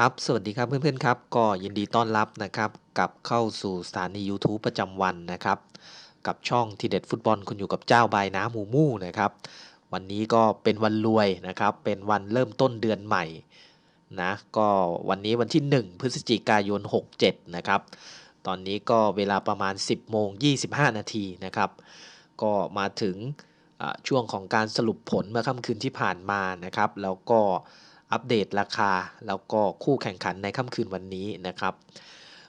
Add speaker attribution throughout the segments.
Speaker 1: ครับ สวัสดีครับเพื่อนๆครับ ก็ยินดีต้อนรับนะครับกลับเข้าสู่สถานี YouTube ประจำวันนะครับ กับช่องทีเด็ดฟุตบอลคุณอยู่กับเจ้าบายน้ำหมูมู่นะครับ วันนี้ก็เป็นวันรวยนะครับ เป็นวันเริ่มต้นเดือนใหม่นะก็วันนี้วันที่ 1 พฤศจิกายน 67 นะครับ ตอนนี้ก็เวลาประมาณ 10โมง25 นาทีนะครับ ก็มาถึงช่วงของการสรุปผลเมื่อค่ำคืนที่ผ่านมานะครับ แล้วก็ อัปเดตราคา แล้วก็คู่แข่งขันในค่ำคืนวันนี้นะครับ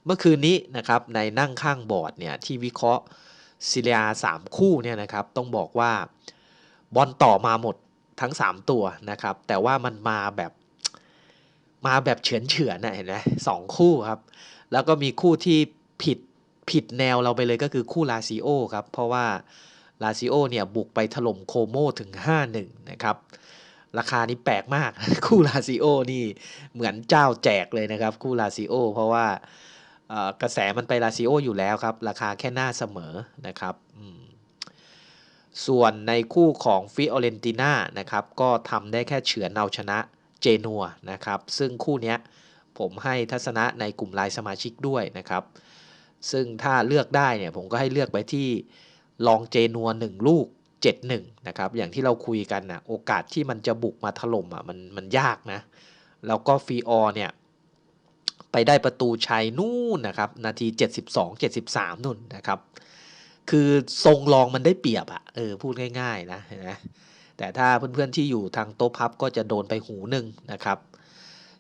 Speaker 1: เมื่อคืนนี้นะครับในนั่งข้างบอร์ดเนี่ยที่วิเคราะห์ซีเรียสามคู่เนี่ยนะครับต้องบอกว่าบอลต่อมาหมดทั้ง 3 ตัวนะครับ แต่ว่ามันมาแบบมาแบบเฉือนเฉือนนะเห็นไหมสองคู่ครับ แล้วก็มีคู่ที่ผิดผิดแนวเราไปเลยก็คือคู่ลาซิโอครับ เพราะว่าลาซิโอเนี่ยบุกไปถล่มโคโมถึง 5-1 นะครับ ราคานี้แปลกมาก คู่ลาซิโอนี่เหมือนเจ้าแจกเลยนะครับ คู่ลาซิโอ เพราะว่ากระแสมันไปลาซิโออยู่แล้วครับ ราคาแค่หน้าเสมอนะครับส่วนในคู่ของฟิออเรนติน่านะครับก็ทำได้แค่เฉือนเอาชนะเจนัวนะครับ ซึ่งคู่นี้ผมให้ทัศนะในกลุ่มไลน์สมาชิกด้วยนะครับ ซึ่งถ้าเลือกได้เนี่ยผมก็ให้เลือกไปที่ลองเจนัวหนึ่งลูก 7-1นะครับอย่างที่เราคุยกันนะโอกาสที่มันจะบุกมาถล่มอะมันมันยากนะ แล้วก็ฟีออเนี่ยไปได้ประตูชัยนู่นนะครับ นาที 72 73นู่นนะครับ คือทรงรองมันได้เปรียบอะเออพูดง่ายๆนะเห็นไหมแต่ถ้าเพื่อนๆที่อยู่ทางโต๊ะพับก็จะโดนไปหูหนึ่งนะครับ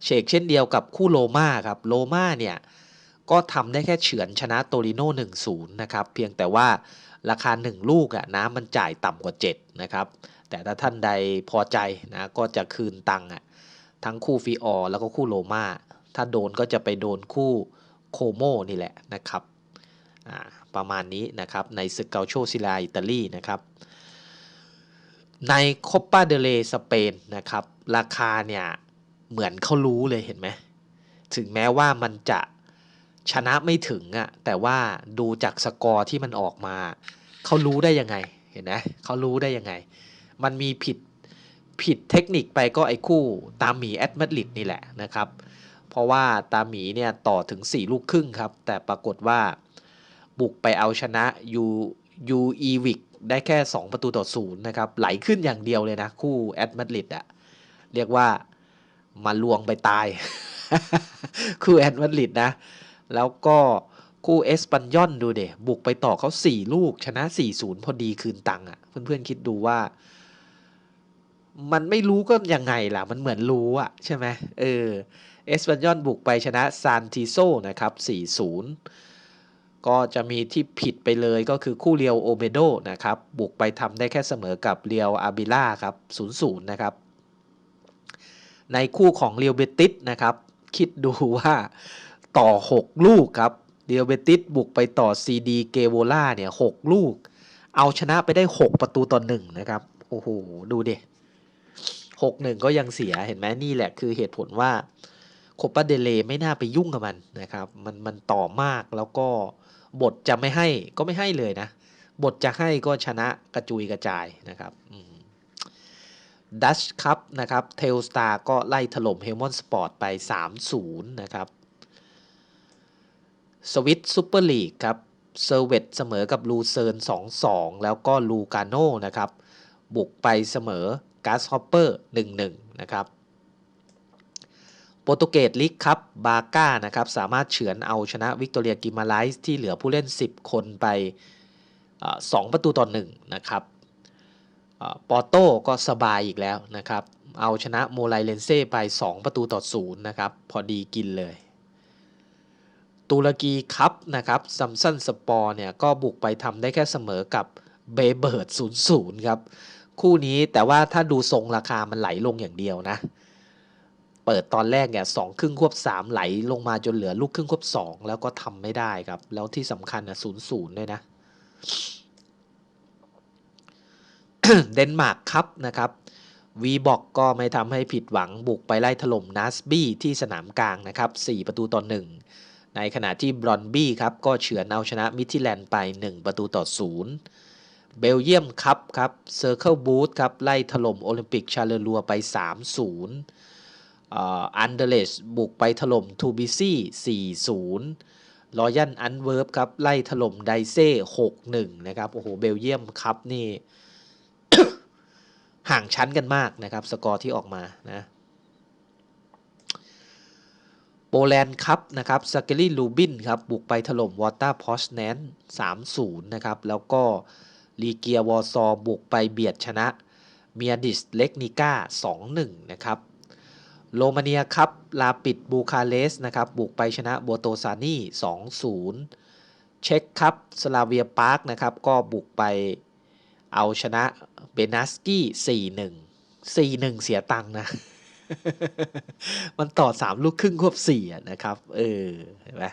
Speaker 1: เชกเช่นเดียวกับคู่โลมาครับโลมาเนี่ยก็ทำได้แค่เฉือนชนะโตริโน่1-0นะครับ เพียงแต่ว่า ราคา 1 ลูกอะน้ำมันจ่ายต่ำกว่า 7 นะครับ แต่ถ้าท่านใดพอใจนะก็จะคืนตังค์อะทั้งคู่ฟีออแล้วก็คู่โลมาถ้าโดนก็จะไปโดนคู่โคโมนี่แหละนะครับประมาณนี้นะครับในศึกเกาโชซิลาอิตาลีนะครับ ในคอปปาเดเลสเปนนะครับ ราคาเนี่ยเหมือนเขารู้เลยเห็นไหมถึงแม้ว่ามันจะ ชนะไม่ถึงอะแต่ว่าดูจากสกอร์ที่มันออกมา เขารู้ได้ยังไงเห็นไหมเขารู้ได้ยังไง มันมีผิดผิดเทคนิคไปก็ไอ้คู่ตามหมีแอดมาดริดนี่แหละนะครับ เพราะว่าตามหมีเนี่ยต่อถึง 4 ลูกครึ่งครับ แต่ปรากฏว่าบุกไปเอาชนะยูยูอีวิกได้แค่ 2 ประตูต่อศูนย์นะครับ ไหลขึ้นอย่างเดียวเลยนะ คู่แอดมาดริดอะเรียกว่ามาลวงไปตาย คู่แอดมาดริดนะ แล้วก็คู่เอสปันยอนดูเดะบุกไปต่อเขา 4 ลูกชนะ 4-0 พอดีคืนตังค์อะเพื่อนๆคิดดูว่า มันไม่รู้ก็ยังไงล่ะ มันเหมือนรู้อะใช่ไหมเออเอสปันยอนบุกไปชนะซานติโซนะครับ 4-0 ก็จะมีที่ผิดไปเลยก็คือคู่เรียวโอเบโดนะครับ บุกไปทำได้แค่เสมอกับเรียวอาบิล่าครับ 0-0 นะครับ ในคู่ของเรียวเบติสนะครับ คิดดูว่า ต่อ 6 ลูกครับเรียวเบติสบุกไปต่อซีดีเกโวล่าเนี่ย6ลูก เอาชนะไปได้ 6 ประตูต่อหนึ่งนะครับ โอ้โห ดูดิหกหนึ่งก็ยังเสียเห็นไหมนี่แหละคือเหตุผลว่าโคปาเดเลไม่น่าไปยุ่งกับมันนะครับ มันมันต่อมากแล้วก็บทจะไม่ให้ก็ไม่ให้เลยนะ บทจะให้ก็ชนะกระจุยกระจายนะครับดัชครับนะครับเทลสตาร์ก็ไล่ถล่มเฮลมอนสปอร์ตไป 3-0 นะครับ สวิตซูเปอร์ลีกครับเซอร์เวตเสมอกับลูเซิร์น2-2 แล้วก็ลูกาโน่นะครับ บุกไปเสมอกาสฮอปเปอร์1-1 นะครับ โปรตุเกสลีกครับบาก้านะครับสามารถเฉือนเอาชนะวิกตอเรียกิมาไลส์ที่เหลือผู้เล่น 10 คนไป 2 ประตูต่อ1นะครับปอโต้ก็สบายอีกแล้วนะครับ เอาชนะโมไลเลนเซ่ไป 2 ประตูต่อ0นะครับ พอดีกินเลย ตุรกีครับนะครับซัมซันสปอร์เนี่ยก็บุกไปทำได้แค่เสมอกับเบเบิร์ด0-0 ครับ คู่นี้แต่ว่าถ้าดูทรงราคามันไหลลงอย่างเดียวนะ เปิดตอนแรกเนี่ยสองครึ่งควบสามไหลลงมาจนเหลือลูกครึ่งควบสองแล้วก็ทำไม่ได้ครับ แล้วที่สำคัญนะศูนย์ศูนย์ด้วยนะ เดนมาร์กครับนะครับวีบอกก็ไม่ทำให้ผิดหวังบุกไปไล่ถล่มนัสบี้ที่สนามกลางนะครับ 4 ประตูต่อ1 ในขณะที่บรอนบี้ครับก็เฉือนเอาชนะมิทิแลนด์ไป 1 ประตูต่อ 0 เบลเยียมครับครับเซอร์เคิลบูธครับไล่ถล่มโอลิมปิกชาเลรัวไป 3-0อันเดเลสบุกไปถล่มทูบิซี่4-0รอยันอันเวิร์บครับ ไล่ถล่มไดเซ่6-1 นะครับ โอ้โห เบลเยียมครับนี่ ห่างชั้นกันมากนะครับ สกอร์ที่ออกมานะ โปแลนด์ครับนะครับสเกลลี่ลูบินครับบุกไปถล่มวอเตอร์พอชแนน3-0นะครับแล้วก็ลีเกียวอซอบุกไปเบียดชนะเมียดิสเล็กนิก้า2-1นะครับโรมาเนียครับลาปิดบูคาเรสต์นะครับบุกไปชนะโบโตซานี2-0เช็กครับสลาเวียปาร์คนะครับก็บุกไปเอาชนะเบนัสกี้4-1 4-1เสียตังค์นะ มันต่อ3ลูกครึ่งควบ4อะนะครับ เออเห็นไหม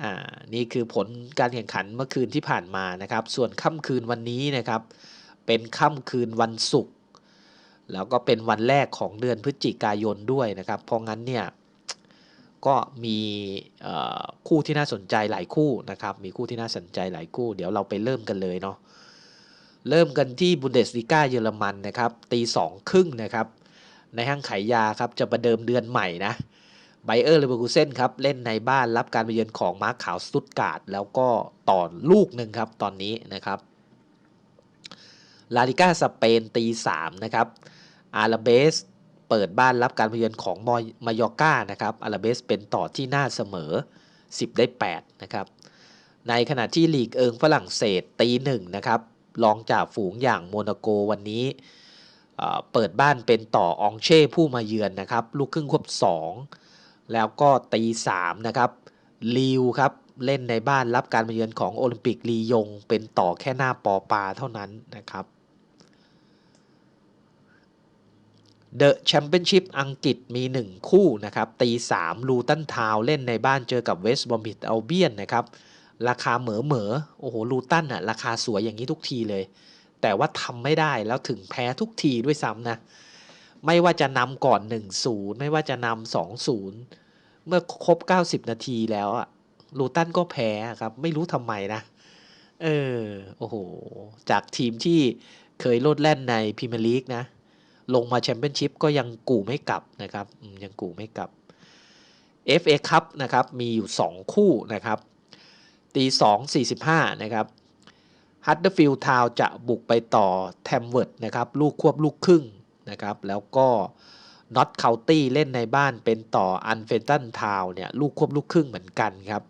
Speaker 1: อ่า นี่คือผลการแข่งขันเมื่อคืนที่ผ่านมานะครับ ส่วนค่ำคืนวันนี้นะครับ เป็นค่ำคืนวันศุกร์แล้วก็เป็นวันแรกของเดือนพฤศจิกายนด้วยนะครับ เพราะงั้นเนี่ยก็มีคู่ที่น่าสนใจหลายคู่นะครับ มีคู่ที่น่าสนใจหลายคู่ เดี๋ยวเราไปเริ่มกันเลยเนาะ เริ่มกันที่บุนเดสลีกาเยอรมันนะครับ ตีสองครึ่งนะครับ ในห้างขายยาครับจะประเดิมเดือนใหม่นะไบเออร์เลเวอร์คูเซนครับเล่นในบ้านรับการไปเยือนของมาร์คขาวสตุตการ์ดแล้วก็ต่อลูกหนึ่งครับตอนนี้นะครับลาลิก้าสเปนตีสามนะครับอาราเบสเปิดบ้านรับการไปเยือนของมอยมายอร์ก้านะครับอาราเบสเป็นต่อที่หน้าเสมอ 10 ได้8นะครับในขณะที่ลีกเอิงฝรั่งเศสตีหนึ่งนะครับรองจากฝูงอย่างโมนาโกวันนี้ เปิดบ้านเป็นต่อองเช่ผู้มาเยือนนะครับลูกครึ่งควบ 2 แล้วก็ตี3นะครับลิวครับเล่นในบ้านรับการมาเยือนของโอลิมปิกลียง เป็นต่อแค่หน้าปอปาเท่านั้นนะครับเดอะแชมเปี้ยนชิพอังกฤษมี 1 คู่นะครับตี3ลูตันทาวเล่นในบ้านเจอกับเวสต์บอมบิดอัลเบียนนะครับราคาเหมอเหมอโอ้โหลูตันอะราคาสวยอย่างนี้ทุกทีเลย แต่ว่าทำไม่ได้แล้วถึงแพ้ทุกทีด้วยซ้ำนะ ไม่ว่าจะนำก่อน 1-0 ไม่ว่าจะนำ2-0 เมื่อครบ 90 นาทีแล้วอะลูตันก็แพ้ครับ ไม่รู้ทำไมนะ เออ โอ้โห จากทีมที่เคยโลดแล่นในพรีเมียร์ลีกนะ ลงมาแชมเปี้ยนชิพก็ยังกู่ไม่กลับนะครับ ยังกู่ไม่กลับ FA คัพนะครับ มีอยู่ 2 คู่นะครับ ตี 2 45 นะครับ ฮัตเดอร์ฟิลด์ทาวจะบุกไปต่อแทมเวิร์ดนะครับลูกควบลูกครึ่งนะครับแล้วก็น็อตเคาน์ตี้เล่นในบ้านเป็นต่ออันเฟนตันทาวเนี่ยลูกควบลูกครึ่งเหมือนกันครับ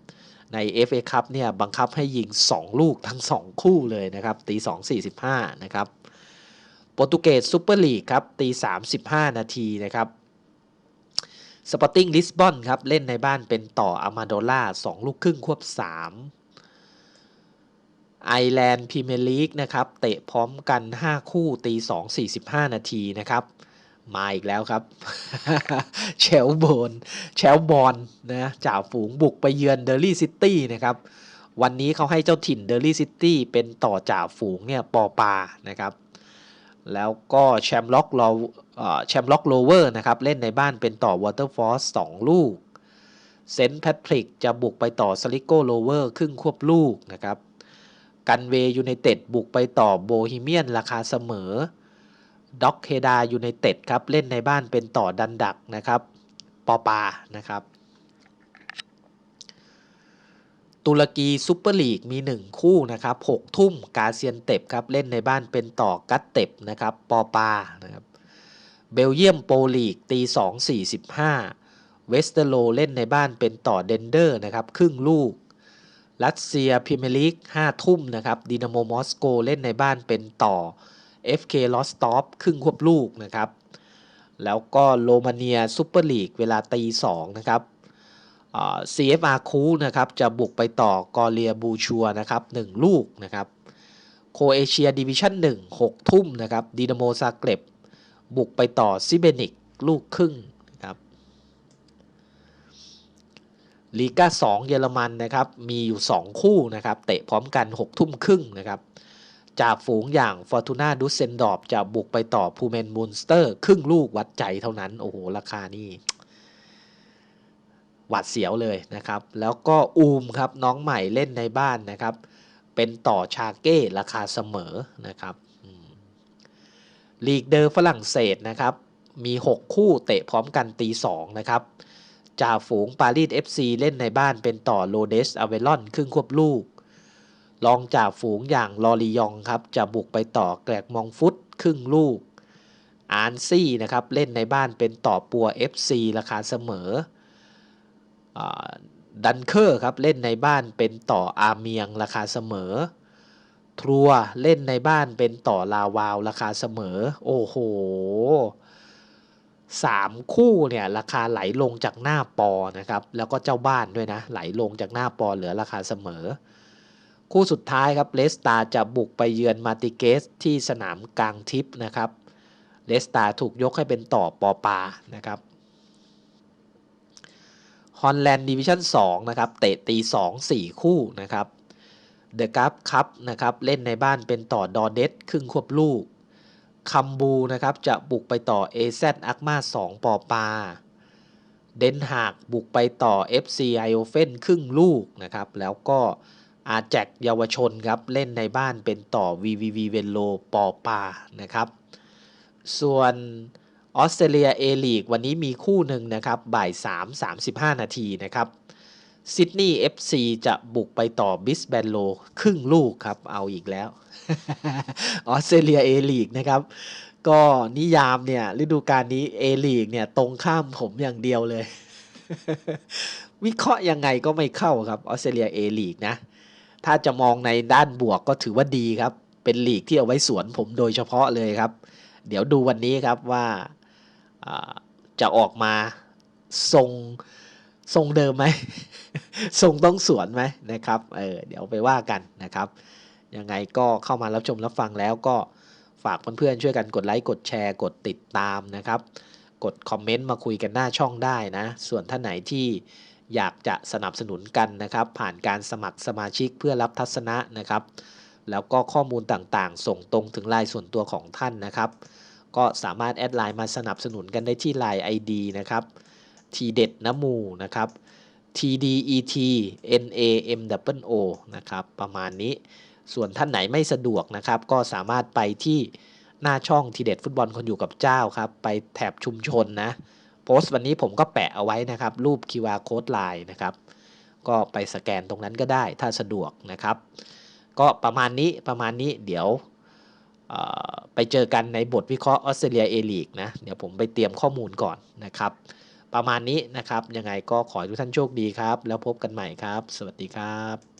Speaker 1: ใน FA คัพเนี่ยบังคับให้ยิง 2 ลูกทั้ง 2 คู่เลยนะครับตี 2 45 นะครับโปรตุเกสซูเปอร์ลีกครับตี 35 นาทีนะครับสปอร์ติ้งลิสบอนครับเล่นในบ้านเป็นต่ออามาโดล่า2ลูกครึ่งควบ 3 ไอแลนด์พรีเมียร์ลีกนะครับ เตะพร้อมกัน 5 คู่ตี2 45 นาทีนะครับ มาอีกแล้วครับ เชลโบนเชลบอลนะจ่าฝูงบุกไปเยือนเดอร์ลี่ซิตี้นะครับ วันนี้เขาให้เจ้าถิ่นเดอร์ลี่ซิตี้เป็นต่อจ่าฝูงเนี่ยปอปานะครับ แล้วก็แชมป์ล็อกเราแชมป์ล็อกโลเวอร์นะครับ เล่นในบ้านเป็นต่อวอเตอร์ฟอร์ส2ลูกเซนต์แพทริกจะบุกไปต่อสลิโกโลเวอร์ครึ่งควบลูกนะครับ กันเวยูไนเต็ดบุกไปต่อโบฮีเมียนราคาเสมอด็อกเฮดายูไนเต็ดครับเล่นในบ้านเป็นต่อดันดักนะครับปอปานะครับตุรกีซุปเปอร์ลีกมี 1 คู่นะครับ6ทุ่มกาเซียนเต็บครับเล่นในบ้านเป็นต่อกัตเต็บนะครับปอปานะครับเบลเยียมโปรลีกตี2 45เวสเตอร์โลเล่นในบ้านเป็นต่อเดนเดอร์นะครับครึ่งลูก รัสเซียพรีเมียร์ลีก5ทุ่มนะครับดินาโมมอสโกเล่นในบ้านเป็นต่อ FK ลอสตอฟครึ่งควบลูกนะครับ แล้วก็โรมาเนียซูเปอร์ลีกเวลาตี2นะครับ CFR คูนะครับจะบุกไปต่อกอเรียบูชัวนะครับ1ลูกนะครับโคเอเชียดิวิชั่น1 6 ทุ่มนะครับดีนาโมซาเกร็บบุกไปต่อซิเบนิกลูกครึ่งนะครับ ลีกา2เยอรมันนะครับมีอยู่ 2 คู่นะครับเตะพร้อมกัน 6 ทุ่มครึ่งนะครับจากฝูงอย่างฟอร์ตูนาดุสเซนดอร์ฟจะบุกไปต่อพูเมนมูนสเตอร์ ครึ่งลูกวัดใจเท่านั้น โอ้โห ราคานี่หวัดเสียวเลยนะครับ แล้วก็อูมครับน้องใหม่เล่นในบ้านนะครับ เป็นต่อชาเก้ราคาเสมอนะครับลีกเดอร์ฝรั่งเศสนะครับมี 6 คู่เตะพร้อมกันตี2นะครับ จ่าฝูงปารีส FC เล่นในบ้านเป็นต่อโลเดสอเวลอนครึ่งควบลูก รองจ่าฝูงอย่างลอรียองครับจะบุกไปต่อแกลกมองฟุตครึ่งลูก อานซี่นะครับเล่นในบ้านเป็นต่อปัว FC ราคาเสมอดันเคอร์ครับเล่นในบ้านเป็นต่ออาเมียงราคาเสมอ ทรัวเล่นในบ้านเป็นต่อลาวาวราคาเสมอ โอ้โห สามคู่เนี่ยราคาไหลลงจากหน้าปอนะครับแล้วก็เจ้าบ้านด้วยนะไหลลงจากหน้าปอเหลือราคาเสมอ คู่สุดท้ายครับเลสตาจะบุกไปเยือนมาติเกสที่สนามกลางทิปนะครับเลสตาถูกยกให้เป็นต่อปอปานะครับฮอลแลนด์ดิวิชั่น2นะครับเตะตี 2 4 คู่นะครับเดอะกัฟคัพนะครับเล่นในบ้านเป็นต่อดอเดสครึ่งควบลูก คัมบูนะครับจะบุกไปต่อ AZ อักมา2ปอปา เดนฮากบุกไปต่อ FC ไอโอเฟนครึ่งลูกนะครับ แล้วก็อาแจกเยาวชนครับ เล่นในบ้านเป็นต่อ VVV เวนโลปอปานะครับ ส่วนออสเตรเลียเอลีกวันนี้มีคู่หนึ่งนะครับ บ่าย 3 35 นาทีนะครับ ซิดนีย์ FC จะบุกไปต่อบิสแบนโล ครึ่งลูกครับ เอาอีกแล้ว ออสเตรเลียเอลีกนะครับ ก็นิยามเนี่ย ฤดูกาลนี้เอลีกเนี่ย ตรงข้ามผมอย่างเดียวเลย วิเคราะห์ยังไงก็ไม่เข้าครับ ออสเตรเลียเอลีกนะ ถ้าจะมองในด้านบวกก็ถือว่าดีครับ เป็นลีกที่เอาไว้สวนผมโดยเฉพาะเลยครับ เดี๋ยวดูวันนี้ครับว่าจะออกมาทรง ทรงเดิมไหมทรงต้องสวนไหมนะครับเออเดี๋ยวไปว่ากันนะครับ ยังไงก็เข้ามารับชมรับฟังแล้วก็ฝากเพื่อนๆช่วยกันกดไลค์กดแชร์กดติดตามนะครับ กดคอมเมนต์มาคุยกันหน้าช่องได้นะ ส่วนท่านไหนที่อยากจะสนับสนุนกันนะครับ ผ่านการสมัครสมาชิกเพื่อรับทัศนะนะครับ แล้วก็ข้อมูลต่างๆ ส่งตรงถึงไลน์ส่วนตัวของท่านนะครับ ก็สามารถแอดไลน์มาสนับสนุนกันได้ที่ไลน์ ID นะครับ ทีเด็ดน้ำมูนะครับ TDET NAMWO นะครับประมาณนี้ส่วนท่านไหนไม่สะดวกนะครับ ก็สามารถไปที่หน้าช่องทีเด็ดฟุตบอลคนอยู่กับเจ้าครับ ไปแถบชุมชนนะ โพสต์วันนี้ผมก็แปะเอาไว้นะครับ รูป QR Code Line นะครับ ก็ไปสแกนตรงนั้นก็ได้ถ้าสะดวกนะครับ ก็ประมาณนี้ประมาณนี้เดี๋ยวไปเจอกันในบทวิเคราะห์ออสเตรเลียเอลีกนะ เดี๋ยวผมไปเตรียมข้อมูลก่อนนะครับ ประมาณนี้นะครับ ยังไงก็ขอให้ทุกท่านโชคดีครับ แล้วพบกันใหม่ครับ สวัสดีครับ